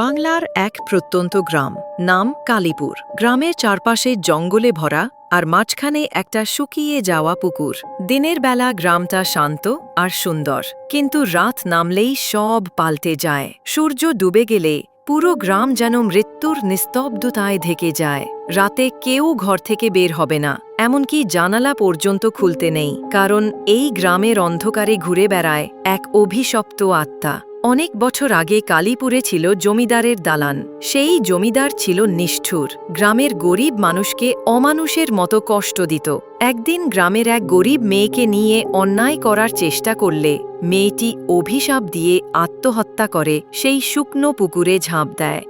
বাংলার এক প্রত্যন্ত গ্রাম, নাম কালীপুর। গ্রামের চারপাশে জঙ্গলে ভরা আর মাঝখানে একটা শুকিয়ে যাওয়া পুকুর। দিনের বেলা গ্রামটা শান্ত আর সুন্দর, কিন্তু রাত নামলেই সব পাল্টে যায়। সূর্য ডুবে গেলে পুরো গ্রাম যেন মৃত্যুর নিস্তব্ধতায় ঢেকে যায়। রাতে কেউ ঘর থেকে বের হবে না, এমনকি জানালা পর্যন্ত খুলতে নেই, কারণ এই গ্রামের অন্ধকারে ঘুরে বেড়ায় এক অভিশপ্ত আত্মা। অনেক বছর আগে কালীপুরে ছিল জমিদারের দালান। সেই জমিদার ছিল নিষ্ঠুর। গ্রামের গরিব মানুষকে অমানুষের মতো কষ্ট দিত। একদিন গ্রামের এক গরিব মেয়েকে নিয়ে অন্যায় করার চেষ্টা করলে মেয়েটি অভিশাপ দিয়ে আত্মহত্যা করে, সেই শুকনো পুকুরে ঝাঁপ দেয়।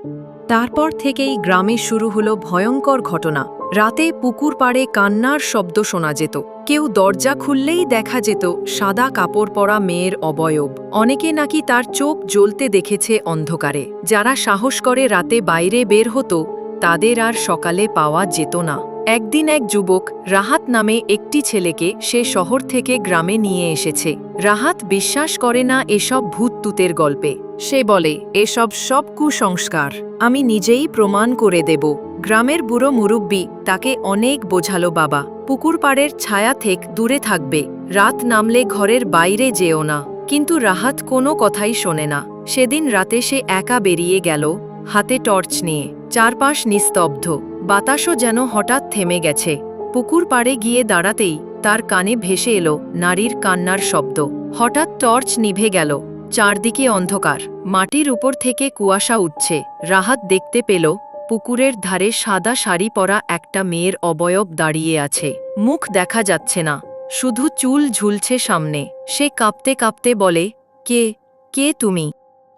তারপর থেকেই গ্রামে শুরু হলো ভয়ঙ্কর ঘটনা। রাতে পুকুর পাড়ে কান্নার শব্দ শোনা যেত। কেউ দরজা খুললেই দেখা যেত সাদা কাপড় পরা মেয়ের অবয়ব। অনেকে নাকি তার চোখ জ্বলতে দেখেছে অন্ধকারে। যারা সাহস করে রাতে বাইরে বের হতো, তাদের আর সকালে পাওয়া যেত না। একদিন এক যুবক রাহাত নামে একটি ছেলেকে সে শহর থেকে গ্রামে নিয়ে এসেছে। রাহাত বিশ্বাস করে না এসব ভূততুতের গল্পে। সে বলে, এসব সব কুসংস্কার। আমি নিজেই প্রমাণ করে দেব। গ্রামের বুড়ো মুরব্বী তাকে অনেক বোঝালো বাবা। পুকুর পাড়ের ছায়া থেক দূরে থাকবে। রাত নামলে ঘরের বাইরে যেও না। কিন্তু রাহাত কোনো কথাই শোনে না। সেদিন রাতে সে একা বেরিয়ে গেল, হাতে টর্চ নিয়ে। চারপাশ নিস্তব্ধ। বাতাসও যেন হঠাৎ থেমে গেছে। পুকুর পাড়ে গিয়ে দাঁড়াতেই তার কানে ভেসে এলো নারীর কান্নার শব্দ। হঠাৎ টর্চ নিভে গেল। চারদিকে অন্ধকার। মাটির উপর থেকে কুয়াশা উঠছে। রাহাত দেখতে পেল, পুকুরের ধারে সাদা শাড়ি পরা একটা মেয়ের অবয়ব দাঁড়িয়ে আছে। মুখ দেখা যাচ্ছে না। শুধু চুল ঝুলছে সামনে। সে কাঁপতে কাঁপতে বলে, কে? কে তুমি?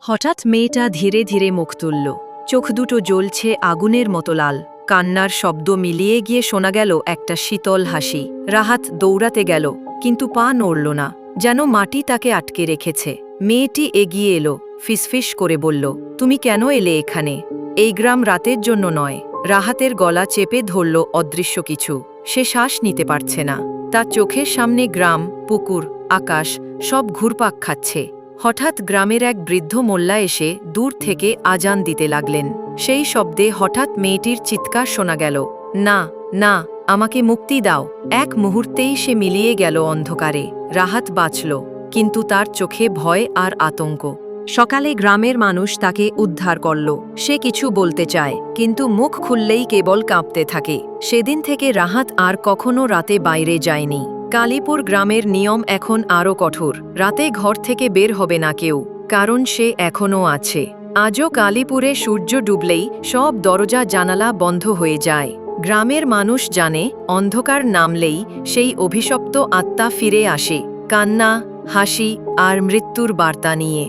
হঠাৎ মেয়েটা ধীরে ধীরে মুখ তুলল। চোখ দুটো জ্বলছে আগুনের মতো লাল। কান্নার শব্দ মিলিয়ে গিয়ে শোনা গেল একটা শীতল হাসি। রাহাত দৌড়াতে গেল, কিন্তু পা নড়ল না, যেন মাটি তাকে আটকে রেখেছে। মেয়েটি এগিয়ে এলো, ফিসফিস করে বলল, তুমি কেন এলে এখানে? এই গ্রাম রাতের জন্য নয়। রাহাতের গলা চেপে ধরল অদৃশ্য কিছু। সে শ্বাস নিতে পারছে না। তার চোখের সামনে গ্রাম, পুকুর, আকাশ, সব ঘুরপাক খাচ্ছে। হঠাৎ গ্রামের এক বৃদ্ধ মোল্লা এসে দূর থেকে আজান দিতে লাগলেন। সেই শব্দে হঠাৎ মেয়েটির চিৎকার শোনা গেল। না না, আমাকে মুক্তি দাও। এক মুহূর্তেই সে মিলিয়ে গেল অন্ধকারে। রাহাত বাঁচল, কিন্তু তার চোখে ভয় আর আতঙ্ক। সকালে গ্রামের মানুষ তাকে উদ্ধার করল। সে কিছু বলতে চায়, কিন্তু মুখ খুললেই কেবল কাঁপতে থাকে। সেদিন থেকে রাহাত আর কখনো রাতে বাইরে যায়নি। কালীপুর গ্রামের নিয়ম এখন আরও কঠোর। রাতে ঘর থেকে বের হবে না কেউ, কারণ সে এখনও আছে। আজও কালীপুরে সূর্য ডুবলেই সব দরজা, জানালা বন্ধ হয়ে যায়। গ্রামের মানুষ জানে, অন্ধকার নামলেই সেই অভিশপ্ত আত্মা ফিরে আসে। কান্না, হাসি আর মৃত্যুর বার্তা নিয়ে।